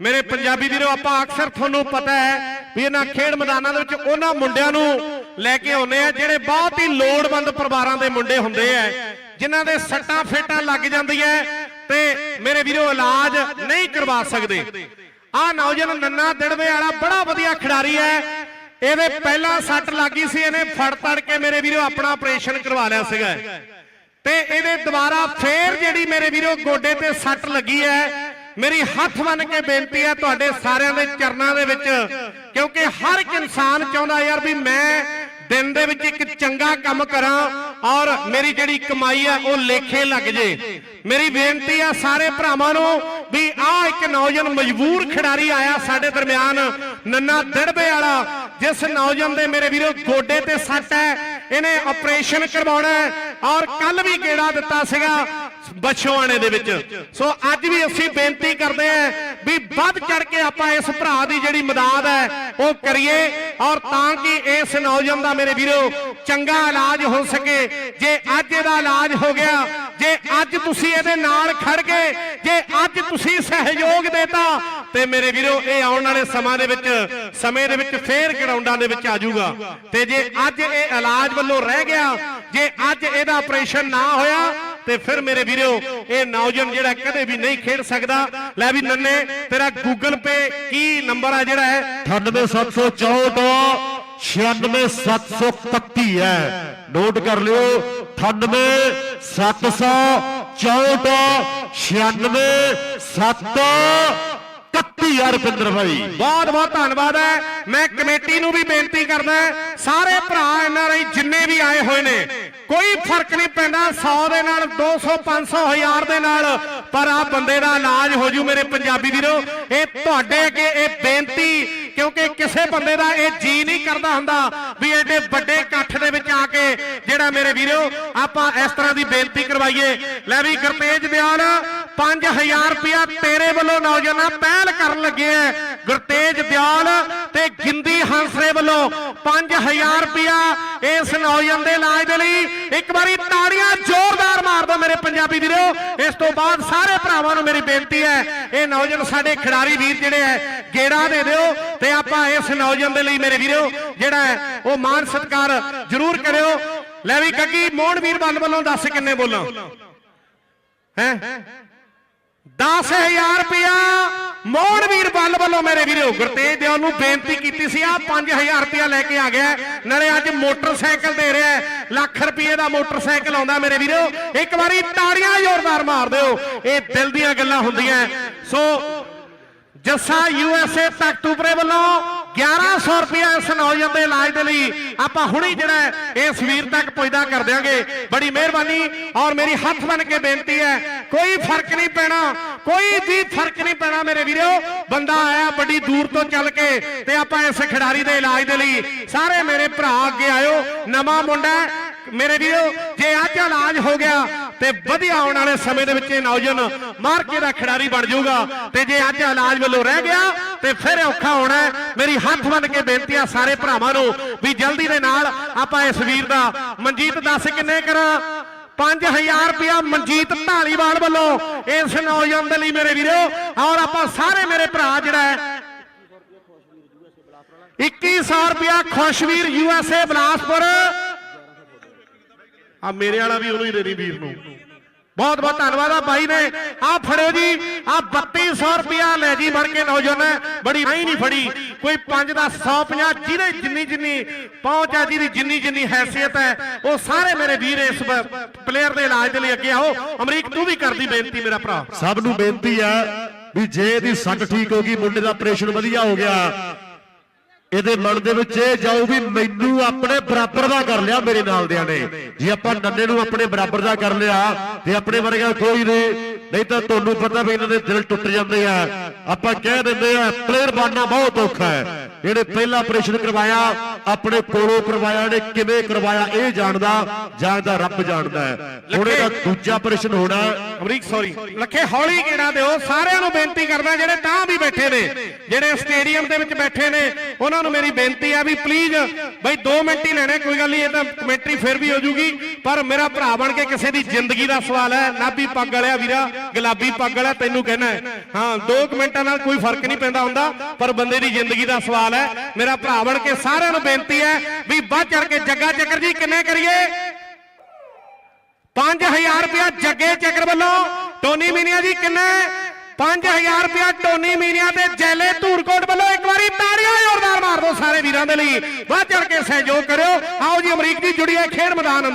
ਮੇਰੇ ਪੰਜਾਬੀ ਵੀਰੋ, ਆਪਾਂ ਅਕਸਰ ਤੁਹਾਨੂੰ ਪਤਾ ਹੈ ਵੀ ਇਹਨਾਂ ਖੇਡ ਮੈਦਾਨਾਂ ਦੇ ਵਿੱਚ ਉਹਨਾਂ ਮੁੰਡਿਆਂ ਨੂੰ ਲੈ ਕੇ ਆਉਂਦੇ ਆ ਜਿਹੜੇ ਬਹੁਤ ਹੀ ਲੋੜਵੰਦ ਪਰਿਵਾਰਾਂ ਦੇ ਮੁੰਡੇ ਹੁੰਦੇ ਆ, ਜਿਨ੍ਹਾਂ ਦੇ ਸੱਟਾਂ ਫੇਟਾਂ ਲੱਗ ਜਾਂਦੀਆਂ ਤੇ ਮੇਰੇ ਵੀਰੋ, ਇਲਾਜ ਨਹੀਂ ਕਰਵਾ ਸਕਦੇ। ਆਹ ਨੌਜਵਾਨ ਨੰਨਾ ਦਿੜਵੇ ਵਾਲਾ ਬੜਾ ਵਧੀਆ ਖਿਡਾਰੀ ਹੈ। ਇਹਦੇ ਪਹਿਲਾਂ ਸੱਟ ਲੱਗੀ ਸੀ, ਇਹਨੇ ਫੜ ਤੜ ਕੇ ਮੇਰੇ ਵੀਰੋ ਆਪਣਾ ਆਪਰੇਸ਼ਨ ਕਰਵਾ ਲਿਆ ਸੀਗਾ। ਤੇ ਇਹਦੇ ਦੁਬਾਰਾ ਫੇਰ ਜਿਹੜੀ ਮੇਰੇ ਵੀਰੋ ਗੋਡੇ ਤੇ ਸੱਟ ਲੱਗੀ ਹੈ ਮੇਰੀ ਹੱਥ ਮੰਨ ਕੇ ਬੇਨਤੀ ਹੈ ਤੁਹਾਡੇ ਸਾਰਿਆਂ ਦੇ ਚਰਨਾਂ ਦੇ ਵਿੱਚ, ਕਿਉਂਕਿ ਹਰ ਇੱਕ ਇਨਸਾਨ ਚਾਹੁੰਦਾ ਯਾਰ ਵੀ ਮੈਂ ਦਿਨ ਦੇ ਵਿੱਚ ਇੱਕ ਚੰਗਾ ਕੰਮ ਕਰਾਂ ਔਰ ਮੇਰੀ ਜਿਹੜੀ ਕਮਾਈ ਹੈ ਉਹ ਲੇਖੇ ਲੱਗ ਜੇ। ਮੇਰੀ ਬੇਨਤੀ ਆ ਸਾਰੇ ਭਰਾਵਾਂ ਨੂੰ ਵੀ ਆਹ ਇੱਕ ਨੌਜਵਾਨ ਮਜਬੂਰ ਖਿਡਾਰੀ ਆਇਆ ਸਾਡੇ ਦਰਮਿਆਨ, ਨੰਨਾ ਦੜਬੇ ਵਾਲਾ, ਜਿਸ ਨੌਜਵਾਨ ਦੇ ਮੇਰੇ ਵੀਰੋ ਗੋਡੇ ਤੇ ਸੱਟ ਹੈ, ਇਹਨੇ ਆਪਰੇਸ਼ਨ ਕਰਵਾਉਣਾ ਔਰ ਕੱਲ ਵੀ ਗੇੜਾ ਦਿੱਤਾ ਸੀਗਾ। ਬਛੋਆਣੇ ਦੇ ਵਿੱਚ। ਸੋ ਅੱਜ ਵੀ ਅਸੀਂ ਬੇਨਤੀ ਕਰਦੇ ਆਂ ਵੀ ਵੱਧ ਚੜ ਕੇ ਆਪਾਂ ਇਸ ਭਰਾ ਦੀ ਜਿਹੜੀ ਮਦਦ ਹੈ, ਉਹ ਕਰੀਏ। ਔਰ ਤਾਂ ਕਿ ਇਸ ਨੌਜਵਾਨ ਦਾ ਮੇਰੇ ਵੀਰੋ ਚੰਗਾ ਇਲਾਜ ਹੋ ਸਕੇ। ਜੇ ਅੱਜ ਇਹਦਾ ਇਲਾਜ ਹੋ ਗਿਆ, ਜੇ ਅੱਜ ਤੁਸੀਂ ਇਹਦੇ ਨਾਲ ਖੜ ਗਏ, ਜੇ ਅੱਜ ਤੁਸੀਂ ਸਹਿਯੋਗ ਦੇਤਾ, ਤੇ ਮੇਰੇ ਵੀਰੋ ਇਹ ਆਉਣ ਵਾਲੇ ਸਮਾਂ ਦੇ ਵਿੱਚ, ਸਮੇਂ ਦੇ ਵਿੱਚ ਫੇਰ ਗਰਾਊਂਡਾਂ ਦੇ ਵਿੱਚ ਆ ਜਾਊਗਾ ਤੇ ਜੇ ਅੱਜ ਇਹ ਇਲਾਜ ਵੱਲੋਂ ਰਹਿ ਗਿਆ, ਜੇ ਅੱਜ ਇਹਦਾ ਆਪਰੇਸ਼ਨ ਨਾ ਹੋਇਆ ਤੇ ਫਿਰ ਮੇਰੇ ਵੀਰੋ ਇਹ ਨੌਜਵਾਨ ਜਿਹੜਾ ਕਦੇ ਵੀ ਨਹੀਂ ਖੇਡ ਸਕਦਾ। ਲੈ ਵੀ ਨੰਨੇ ਤੇਰਾ ਗੂਗਲ ਪੇ ਕੀ ਨੰਬਰ ਆ ਜਿਹੜਾ ਹੈ? 98764 96731 ਹੈ। ਨੋਟ ਕਰ ਲਿਓ 98764 96731 ਯਾਰ ਰੁਪਿੰਦਰ ਭਾਈ। ਬਹੁਤ ਬਹੁਤ ਧੰਨਵਾਦ ਹੈ। ਮੈਂ ਕਮੇਟੀ ਨੂੰ ਵੀ ਬੇਨਤੀ ਕਰਦਾ ਸਾਰੇ ਭਰਾ ਐਨਆਰਆਈ ਜਿੰਨੇ ਵੀ ਆਏ ਹੋਏ ਨੇ ਕੋਈ ਫ਼ਰਕ ਨਹੀਂ ਪੈਂਦਾ 100 ਦੇ ਨਾਲ 200 500 ਹਜ਼ਾਰ ਦੇ ਨਾਲ। ਪਰ ਆ ਬੰਦੇ ਦਾ ਇਲਾਜ ਹੋ ਜੂ ਮੇਰੇ ਪੰਜਾਬੀ ਵੀਰੋ। ਇਹ ਤੁਹਾਡੇ ਅੱਗੇ ਇਹ ਬੇਨਤੀ, ਕਿਉਂਕਿ ਕਿਸੇ ਬੰਦੇ ਦਾ ਇਹ ਜੀ ਨਹੀਂ ਕਰਦਾ ਹੁੰਦਾ ਵੀ ਐਡੇ ਵੱਡੇ ਇਕੱਠ ਦੇ ਵਿੱਚ ਆ ਕੇ ਜਿਹੜਾ ਮੇਰੇ ਵੀਰੋ, ਆਪਾਂ ਇਸ ਤਰ੍ਹਾਂ ਦੀ ਬੇਨਤੀ ਕਰਵਾਈਏ। ਲੈ ਵੀ ਗੁਰਤੇਜ ਦਿਆਲ 5000 ਰੁਪਇਆ ਤੇਰੇ ਵੱਲੋਂ ਨੌਜਵਾਨਾਂ ਪਹਿਲ ਕਰਨ ਲੱਗੇ ਐ। ਗੁਰਤੇਜ ਦਿਆਲ ਤੇ ਗਿੰਦੀ ਹੰਸਰੇ ਵੱਲੋਂ 5000 ਰੁਪਇਆ ਇਸ ਨੌਜਵਾਨ ਦੇ ਇਲਾਜ ਦੇ ਲਈ ਇੱਕ ਵਾਰੀ ਤਾੜੀਆਂ ਜ਼ੋਰਦਾਰ ਮਾਰ ਦਿਓ ਮੇਰੇ ਪੰਜਾਬੀ ਵੀਰੋ। ਇਸ ਤੋਂ ਬਾਅਦ ਸਾਰੇ ਭਰਾਵਾਂ ਨੂੰ ਮੇਰੀ ਬੇਨਤੀ ਹੈ, ਇਹ ਨੌਜਵਾਨ ਸਾਡੇ ਖਿਡਾਰੀ ਵੀਰ ਜਿਹੜੇ ਹੈ, ਗੇੜਾ ਦੇ ਦਿਓ ਤੇ ਆਪਾਂ ਇਸ ਨੌਜਵਾਨ ਦੇ ਲਈ ਮੇਰੇ ਵੀਰੋ, ਜਿਹੜਾ ਹੈ, ਉਹ ਮਾਨ ਸਤਿਕਾਰ ਜ਼ਰੂਰ ਕਰਿਓ। ਲੈ ਵੀ ਗੱਗੀ ਮੋਹਨ ਵੀਰ ਬੰਦ ਵੱਲੋਂ ਦੱਸ ਕਿੰਨੇ ਬੋਲਾਂ? ਹੈ? 10000 ਰੁਪਇਆ। ਮੋਹਨ ਵੀਰ ਬੱਲ ਵੱਲੋਂ ਮੇਰੇ ਵੀਰੋ ਗੁਰਤੇਜ ਦਿਓ ਨੂੰ ਬੇਨਤੀ ਕੀਤੀ ਸੀ ਆ 5000 ਰੁਪਇਆ ਲੈ ਕੇ ਆ ਗਿਆ। ਨਾਲੇ ਅੱਜ ਮੋਟਰਸਾਈਕਲ ਦੇ ਰਿਹਾ ਲੱਖ ਰੁਪਏ ਦਾ ਮੋਟਰਸਾਈਕਲ ਆਉਂਦਾ ਮੇਰੇ ਵੀਰੋ। ਇੱਕ ਵਾਰੀ ਤਾੜੀਆਂ ਜ਼ੋਰਦਾਰ ਮਾਰ ਦਿਓ। ਇਹ ਦਿਲ ਦੀਆਂ ਗੱਲਾਂ ਹੁੰਦੀਆਂ ਸੋ ਜੱਸਾ ਯੂਐਸਏ ਤਖਤੂਪਰੇ ਵੱਲੋਂ 1100 ਰੁਪਇਆ ਇਸ ਨੌਜਵਾਨ ਦੇ ਇਲਾਜ ਦੇ ਲਈ ਆਪਾਂ ਹੁਣੀ ਜਿਹੜਾ ਹੈ, ਇਸ ਵੀਰ ਤੱਕ ਪੁੱਜਦਾ ਕਰ ਦਿਆਂਗੇ। ਬੜੀ ਮਿਹਰਬਾਨੀ ਔਰ ਮੇਰੀ ਹੱਥ ਬਨ ਕੇ ਬੇਨਤੀ ਹੈ ਕੋਈ ਫ਼ਰਕ ਨਹੀਂ ਪੈਣਾ। ਕੋਈ ਵੀ ਫ਼ਰਕ ਨਹੀਂ ਪੈਣਾ ਮੇਰੇ ਵੀਰੋ। ਬੰਦਾ ਆਇਆ ਬੜੀ ਦੂਰ ਤੋਂ ਚੱਲ ਕੇ ਤੇ ਆਪਾਂ ਇਸ ਖਿਡਾਰੀ ਦੇ ਇਲਾਜ ਦੇ ਲਈ ਸਾਰੇ ਮੇਰੇ ਭਰਾ ਅੱਗੇ ਆਇਓ। ਨਵਾਂ ਮੁੰਡਾ ਮੇਰੇ ਵੀਰੋ, ਜੇ ਅੱਜ ਇਲਾਜ ਹੋ ਗਿਆ ਤੇ ਵਧੀਆ ਆਉਣ ਵਾਲੇ ਸਮੇਂ ਦੇ ਵਿੱਚ ਇਹ ਨੌਜਵਾਨ ਮਾਰਕੇ ਦਾ ਖਿਡਾਰੀ ਬਣ ਜਾਊਗਾ। ਤੇ ਜੇ ਅੱਜ ਇਲਾਜ ਵੱਲੋਂ ਰਹਿ ਗਿਆ ਤੇ ਫਿਰ ਔਖਾ ਹੋਣਾ ਮੇਰੀ ਹੱਥ ਬੰਨ ਕੇ ਬੇਨਤੀ ਆ ਸਾਰੇ ਭਰਾਵਾਂ ਨੂੰ ਵੀ ਜਲਦੀ ਦੇ ਨਾਲ ਆਪਾਂ ਇਸ ਵੀਰ ਦਾ ਮਨਜੀਤ ਦੱਸ ਕਿੰਨੇ ਕਰਾਂ? 5000 ਰੁਪਇਆ ਮਨਜੀਤ ਢਾਲੀਵਾਲ ਵੱਲੋਂ ਇਸ ਨੌਜਵਾਨ ਦੇ ਲਈ ਮੇਰੇ ਵੀਰੋ। ਔਰ ਆਪਾਂ ਸਾਰੇ ਮੇਰੇ ਭਰਾ ਜਿਹੜਾ ਹੈ 2100 ਰੁਪਇਆ ਖੁਸ਼ਵੀਰ ਯੂਐਸਏ ਬਲਾਸਪੁਰ। ਆ ਮੇਰੇ ਵਾਲਾ ਵੀ ਉਹਨੂੰ ਹੀ ਦੇ ਦੀ ਵੀਰ ਨੂੰ। ਬਹੁਤ ਬਹੁਤ ਧੰਨਵਾਦ ਆ ਬਾਈ ਨੇ। ਆ ਫੜਿਓ ਜੀ ਆ 3200 ਰੁਪਇਆ ਲੈ ਜੀ ਬਣ ਕੇ ਨੌਜਵਾਨ। ਬੜੀ ਨਹੀਂ ਫੜੀ। ਕੋਈ 5 ਦਾ 150 ਜਿਹਦੇ ਜਿੰਨੀ ਜਿੰਨੀ ਪਹੁੰਚ ਆ ਜਿਹਦੀ ਜਿੰਨੀ ਜਿੰਨੀ ਹੈਸੀਅਤ ਹੈ, ਉਹ ਸਾਰੇ ਮੇਰੇ ਵੀਰ ਇਸ ਪਲੇਅਰ ਦੇ ਇਲਾਜ ਦੇ ਲਈ ਅੱਗੇ ਆਓ। ਅਮਰੀਕ, ਤੂੰ ਵੀ ਕਰਦੀ ਬੇਨਤੀ ਮੇਰਾ ਭਰਾ। ਸਭ ਨੂੰ ਬੇਨਤੀ ਆ ਵੀ ਜੇ ਇਹਦੀ ਸੱਟ ਠੀਕ ਹੋ ਗਈ, ਮੁੰਡੇ ਦਾ ਆਪਰੇਸ਼ਨ ਵਧੀਆ ਹੋ ਗਿਆ ਇਹਦੇ ਮਨ ਦੇ ਵਿੱਚ ਇਹ ਜਾਊ ਵੀ ਮੈਨੂੰ ਆਪਣੇ ਬਰਾਬਰ ਦਾ ਕਰ ਲਿਆ ਮੇਰੇ ਨਾਲ ਦਿਆਂ ਨੇ। ਜੇ ਆਪਾਂ ਨੰਨੇ ਨੂੰ ਆਪਣੇ ਬਰਾਬਰ ਦਾ ਕਰ ਲਿਆ, ਤੇ ਆਪਣੇ ਵਰਗਾ ਕੋਈ ਨਹੀਂ। ਨਹੀਂ ਤਾਂ ਤੁਹਾਨੂੰ ਪਤਾ ਵੀ ਇਹਨਾਂ ਦੇ ਦਿਲ ਟੁੱਟ ਜਾਂਦੇ ਆ। ਆਪਾਂ ਕਹਿ ਦਿੰਦੇ ਆ ਪਲੇਅਰ ਬਣਨਾ ਬਹੁਤ ਔਖਾ ਹੈ। ਜਿਹੜੇ ਪਹਿਲਾ ਆਪਰੇਸ਼ਨ ਕਰਵਾਇਆ ਆਪਣੇ ਕੋਲੋਂ ਕਰਵਾਇਆ ਨੇ ਕਿਵੇਂ ਕਰਵਾਇਆ ਇਹ ਜਾਣਦਾ ਜਾਣਦਾ ਰੱਬ ਜਾਣਦਾ ਹੈ। ਹੁਣ ਇਹਦਾ ਦੂਜਾ ਆਪਰੇਸ਼ਨ ਹੋਣਾ ਅਮਰੀਕ ਸੌਰੀ ਲੱਖੇ ਹੌਲੀ ਕਿਹੜਾ ਦਿਓ। ਸਾਰਿਆਂ ਨੂੰ ਬੇਨਤੀ ਕਰਦਾ ਜਿਹੜੇ ਤਾਂ ਵੀ ਬੈਠੇ ਨੇ ਜਿਹੜੇ ਸਟੇਡੀਅਮ ਦੇ ਵਿੱਚ ਬੈਠੇ ਨੇ ਉਹਨਾਂ ਨੂੰ ਮੇਰੀ ਬੇਨਤੀ ਆ ਵੀ ਪਲੀਜ਼ ਬਈ 2 ਮਿੰਟ ਹੀ ਲੈਣੇ ਕੋਈ ਗੱਲ ਨਹੀਂ ਇਹ ਤਾਂ ਕਮੈਂਟਰੀ ਫਿਰ ਵੀ ਹੋ ਜੂਗੀ। ਪਰ ਮੇਰਾ ਭਰਾ ਬਣ ਕੇ ਕਿਸੇ ਦੀ ਜ਼ਿੰਦਗੀ ਦਾ ਸਵਾਲ ਹੈ। ਨਾਭੀ ਪੱਗ ਵਾਲਿਆ ਵੀਰਾ ਗੁਲਾਬੀ ਪੱਗ ਵਾਲਾ ਤੈਨੂੰ ਕਹਿਣਾ ਹੈ। ਹਾਂ 2 ਮਿੰਟਾਂ ਨਾਲ ਕੋਈ ਫ਼ਰਕ ਨਹੀਂ ਪੈਂਦਾ ਹੁੰਦਾ ਪਰ ਬੰਦੇ ਦੀ ਜ਼ਿੰਦਗੀ ਦਾ ਸਵਾਲ ਹੈ। ਮੇਰਾ ਭਰਾ ਬਣ ਕੇ ਸਾਰਿਆਂ ਨੂੰ ਬੇਨਤੀ ਹੈ ਵੀ ਵੱਧ ਚੜ ਕੇ ਜੱਗਾ ਚੱਕਰ ਜੀ ਕਿੰਨੇ ਕਰੀਏ? 5000 ਰੁਪਇਆ ਜੱਗੇ ਚੱਕਰ ਵੱਲੋਂ। ਟੋਨੀ ਮੀਨੀਆ ਜੀ ਕਿੰਨੇ? 5000 ਰੁਪਇਆ ਟੋਨੀ ਮੀਨੀਆ ਤੇ ਜੈਲੇ ਧੂਰਕੋਟ ਵੱਲੋਂ ਇੱਕ ਵਾਰੀ ਤਾੜੀਆਂ ਜ਼ੋਰਦਾਰ ਮਾਰ ਦਿਓ ਸਾਰੇ ਵੀਰਾਂ ਦੇ ਲਈ। ਵੱਧ ਚੜ ਕੇ ਸਹਿਯੋਗ ਕਰਿਓ। ਆਓ ਜੀ ਅਮਰੀਕ ਜੀ ਜੁੜੀਏ ਖੇਡ ਮੈਦਾਨ ਅੰਦਰ।